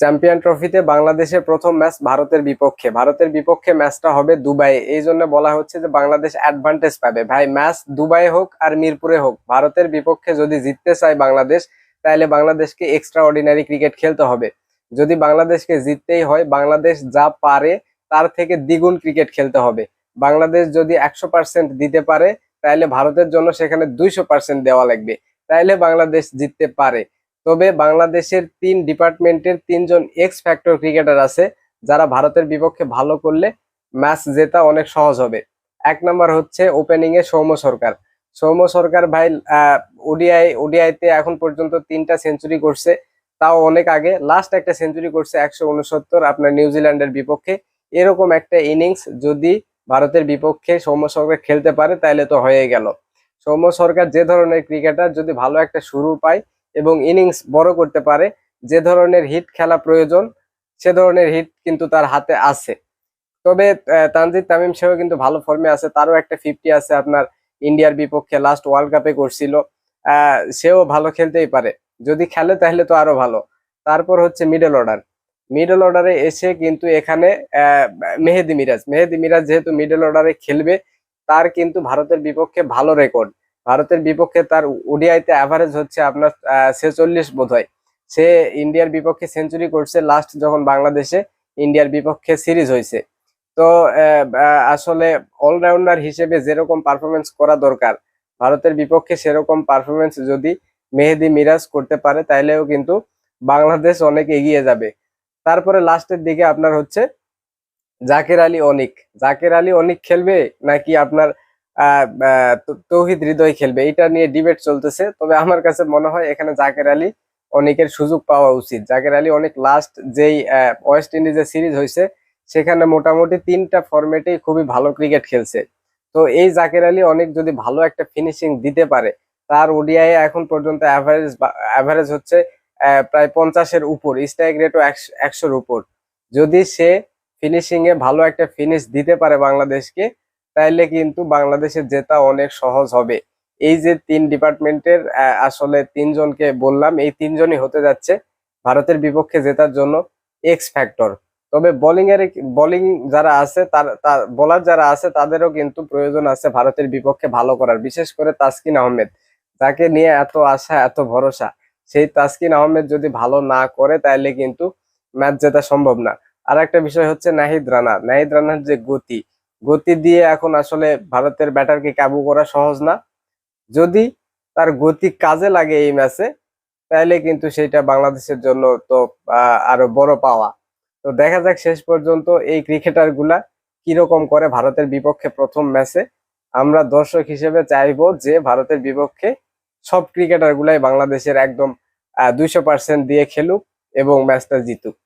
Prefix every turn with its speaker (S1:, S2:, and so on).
S1: Champion ট্রফিতে বাংলাদেশের প্রথম ম্যাচ ভারতের বিপক্ষে। ভারতের বিপক্ষে ম্যাচটা হবে দুবাইয়ে। এই জন্য বলা হচ্ছে যে বাংলাদেশ অ্যাডভান্টেজ পাবে। ভাই, ম্যাচ দুবাই হোক আর মিরপুরে হোক, ভারতের বিপক্ষে যদি জিততে চায় বাংলাদেশ, তাহলে বাংলাদেশকে এক্সট্রা অর্ডিনারি ক্রিকেট খেলতে হবে। যদি বাংলাদেশকে জিততেই হয়, বাংলাদেশ যা পারে, তার থেকে দ্বিগুণ ক্রিকেট খেলতে হবে। বাংলাদেশ যদি একশো পার্সেন্ট দিতে পারে, তাহলে ভারতের জন্য সেখানে দুইশো পার্সেন্ট দেওয়া লাগবে। তাইলে বাংলাদেশ জিততে পারে। তবে বাংলাদেশের তিন ডিপার্টমেন্টের তিনজন এক্স ফ্যাক্টর ক্রিকেটার আছে, যারা ভারতের বিপক্ষে ভালো করলে ম্যাচ জেতা অনেক সহজ হবে। এক নম্বর হচ্ছে ওপেনিং এ সৌম্য সরকার। সৌম্য সরকার ভাই ওডিআই, ওডিআইতে এখন পর্যন্ত তিনটা সেঞ্চুরি করছে। তাও অনেক আগে লাস্ট একটা সেঞ্চুরি করছে একশো উনসত্তর, আপনার নিউজিল্যান্ডের বিপক্ষে। এরকম একটা ইনিংস যদি ভারতের বিপক্ষে সৌম্য সরকার খেলতে পারে তাহলে তো হয়ে গেল। সৌম্য সরকার যে ধরনের ক্রিকেটার যদি ভালো একটা শুরু পায় এবং ইনিংস বড় করতে পারে। যে ধরনের হিট খেলা প্রয়োজন, সে ধরনের হিট কিন্তু তার হাতে আছে। তবে তানজিদ তামিম সেও কিন্তু ভালো ফর্মে আছে। তারও একটা ফিফটি আছে আপনার ইন্ডিয়ার বিপক্ষে। লাস্ট ওয়ার্ল্ড কাপে করছিল। সেও ভালো খেলতেই পারে। যদি খেলে তাহলে তো আরও ভালো। তারপর হচ্ছে মিডল অর্ডার মিডল অর্ডারে এসে কিন্তু এখানে মেহেদি মিরাজ। মেহেদি মিরাজ যেহেতু মিডল অর্ডারে খেলবে, তার কিন্তু ভারতের বিপক্ষে ভালো রেকর্ড ভারতের বিপক্ষে তার ওডিআইতে অ্যাভারেজ হচ্ছে আপনার ছেচল্লিশ বোধ হয় সে ইন্ডিয়ার বিপক্ষে সেঞ্চুরি করছে লাস্ট যখন বাংলাদেশে ইন্ডিয়ার বিপক্ষে সিরিজ হয়েছে। তো আসলে অলরাউন্ডার হিসেবে যেরকম পারফরমেন্স করা দরকার, ভারতের বিপক্ষে সেরকম পারফরমেন্স যদি মেহেদি মিরাজ করতে পারে, তাইলেও কিন্তু বাংলাদেশ অনেক এগিয়ে যাবে। তারপরে লাস্টের দিকে আপনার হচ্ছে জাকের আলী অনিক। জাকের আলী অনিক খেলবে নাকি আপনার তৌহিদ হৃদয় খেলবে। এটা নিয়ে ডিবেট চলতেছে। তবে আমার কাছে মনে হয় এখানে জাকের আলী অনেকের সুযোগ পাওয়া উচিত। জাকের আলী অনেক লাস্ট যেই ওয়েস্ট ইন্ডিজের সিরিজ হয়েছে, সেখানে মোটামুটি তিনটা ফরম্যাটেই খুবই ভালো ক্রিকেট খেলছে। তো এই জাকের আলী অনেক যদি ভালো একটা ফিনিশিং দিতে পারে, তার ওডিআই এখন পর্যন্ত অ্যাভারেজ অ্যাভারেজ হচ্ছে প্রায় পঞ্চাশের উপর। স্ট্রাইক রেটও একশোর উপর। যদি সে ফিনিশিং এ ভালো একটা ফিনিশ দিতে পারে বাংলাদেশকে তাইলে কিন্তু বাংলাদেশের জেতা অনেক সহজ হবে। এই যে তিন ডিপার্টমেন্টের আসলে তিনজনকে বললাম, এই তিনজনই হতে যাচ্ছে ভারতের বিপক্ষে জেতার জন্য এক্স ফ্যাক্টর তবে বোলিং এর বোলিং যারা আছে, তার বোলার যারা আছে, তাদেরও কিন্তু প্রয়োজন আছে ভারতের বিপক্ষে ভালো করার। বিশেষ করে তাসকিন আহমেদ, যাকে নিয়ে এত আশা, এত ভরসা। সেই তাসকিন আহমেদ যদি ভালো না করে তাহলে কিন্তু ম্যাচ জেতা সম্ভব না। আর একটা বিষয় হচ্ছে নাহিদ রানা। নাহিদ রানার যে গতি গতি দিয়ে এখন আসলে ভারতের ব্যাটারকে কাবু করা সহজ না। যদি তার গতি কাজে লাগে এই ম্যাচে তাহলে কিন্তু সেটা বাংলাদেশের জন্য তো আরও বড় পাওয়া। তো দেখা যাক শেষ পর্যন্ত এই ক্রিকেটারগুলা কীরকম করে ভারতের বিপক্ষে প্রথম ম্যাচে আমরা দর্শক হিসেবে চাইব যে ভারতের বিপক্ষে সব ক্রিকেটার গুলাই বাংলাদেশের একদম দুইশো পার্সেন্ট দিয়ে খেলুক এবং ম্যাচটা জিতুক।